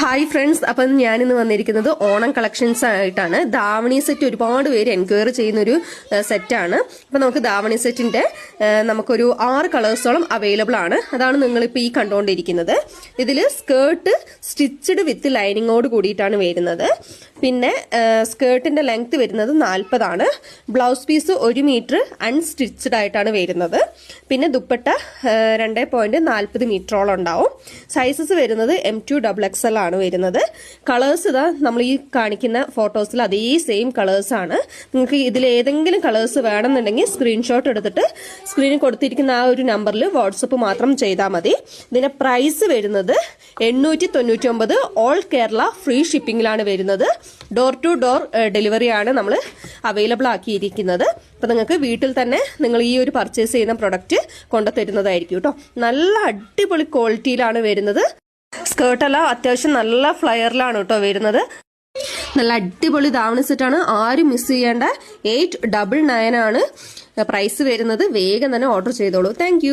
Hi friends അപ്പം ഞാനിന്ന് വന്നിരിക്കുന്നത് ഓണം കളക്ഷൻസ് ആയിട്ടാണ്. ദാവണി സെറ്റ് ഒരുപാട് പേര് എൻക്വയറി ചെയ്യുന്ന ഒരു സെറ്റാണ്. അപ്പം നമുക്ക് ദാവണി സെറ്റിന്റെ ഏഹ്, നമുക്കൊരു ആറ് കളേഴ്സോളം അവൈലബിൾ ആണ്. അതാണ് നിങ്ങളിപ്പോൾ ഈ കണ്ടുകൊണ്ടിരിക്കുന്നത് ഇതിൽ സ്കേർട്ട് സ്റ്റിച്ചഡ് വിത്ത് ലൈനിങ്ങോട് കൂടിയിട്ടാണ് വരുന്നത്. പിന്നെ സ്കേർട്ടിന്റെ ലെങ്ത് വരുന്നത് നാൽപ്പതാണ് ബ്ലൗസ് പീസ് ഒരു മീറ്റർ അൺസ്റ്റിച്ചഡ് ആയിട്ടാണ് വരുന്നത്. പിന്നെ ദുപ്പട്ട രണ്ട് പോയിന്റ് നാൽപ്പത് മീറ്ററോളം ഉണ്ടാവും. സൈസസ് വരുന്നത് M to double X L ആണ്. വരുന്നത്. കളേഴ്സ് ഇതാ നമ്മൾ ഈ കാണിക്കുന്ന ഫോട്ടോസിൽ അതേ സെയിം കളേഴ്സ് ആണ്. നിങ്ങൾക്ക് ഇതിൽ ഏതെങ്കിലും കളേഴ്സ് വേണമെന്നുണ്ടെങ്കിൽ സ്ക്രീൻഷോട്ട് എടുത്തിട്ട് സ്ക്രീനിൽ കൊടുത്തിരിക്കുന്ന ആ ഒരു നമ്പറിൽ വാട്സപ്പ് മാത്രം ചെയ്താൽ മതി. ഇതിന് പ്രൈസ് വരുന്നത് എണ്ണൂറ്റി തൊണ്ണൂറ്റി ഒമ്പത് ഓൾ കേരള ഫ്രീ ഷിപ്പിംഗിലാണ് വരുന്നത് ഡോർ ടു ഡോർ ഡെലിവറി ആണ് നമ്മൾ അവൈലബിൾ ആക്കിയിരിക്കുന്നത്. അപ്പം നിങ്ങൾക്ക് വീട്ടിൽ തന്നെ നിങ്ങൾ ഈ ഒരു പർച്ചേസ് ചെയ്യുന്ന പ്രൊഡക്റ്റ് കൊണ്ടുതരുന്നതായിരിക്കും കേട്ടോ. നല്ല അടിപൊളി ക്വാളിറ്റിയിലാണ് വരുന്നത്. സ്കേർട്ടെല്ലാം അത്യാവശ്യം നല്ല ഫ്ലയറിലാണ് കേട്ടോ വരുന്നത്. നല്ല അടിപൊളി ധാവണി സെറ്റാണ് ആരും മിസ് ചെയ്യേണ്ട. എയ്റ്റ് ഡബിൾ നയൻ ആണ്. പ്രൈസ് വരുന്നത്. വേഗം തന്നെ ഓർഡർ ചെയ്തോളൂ. താങ്ക്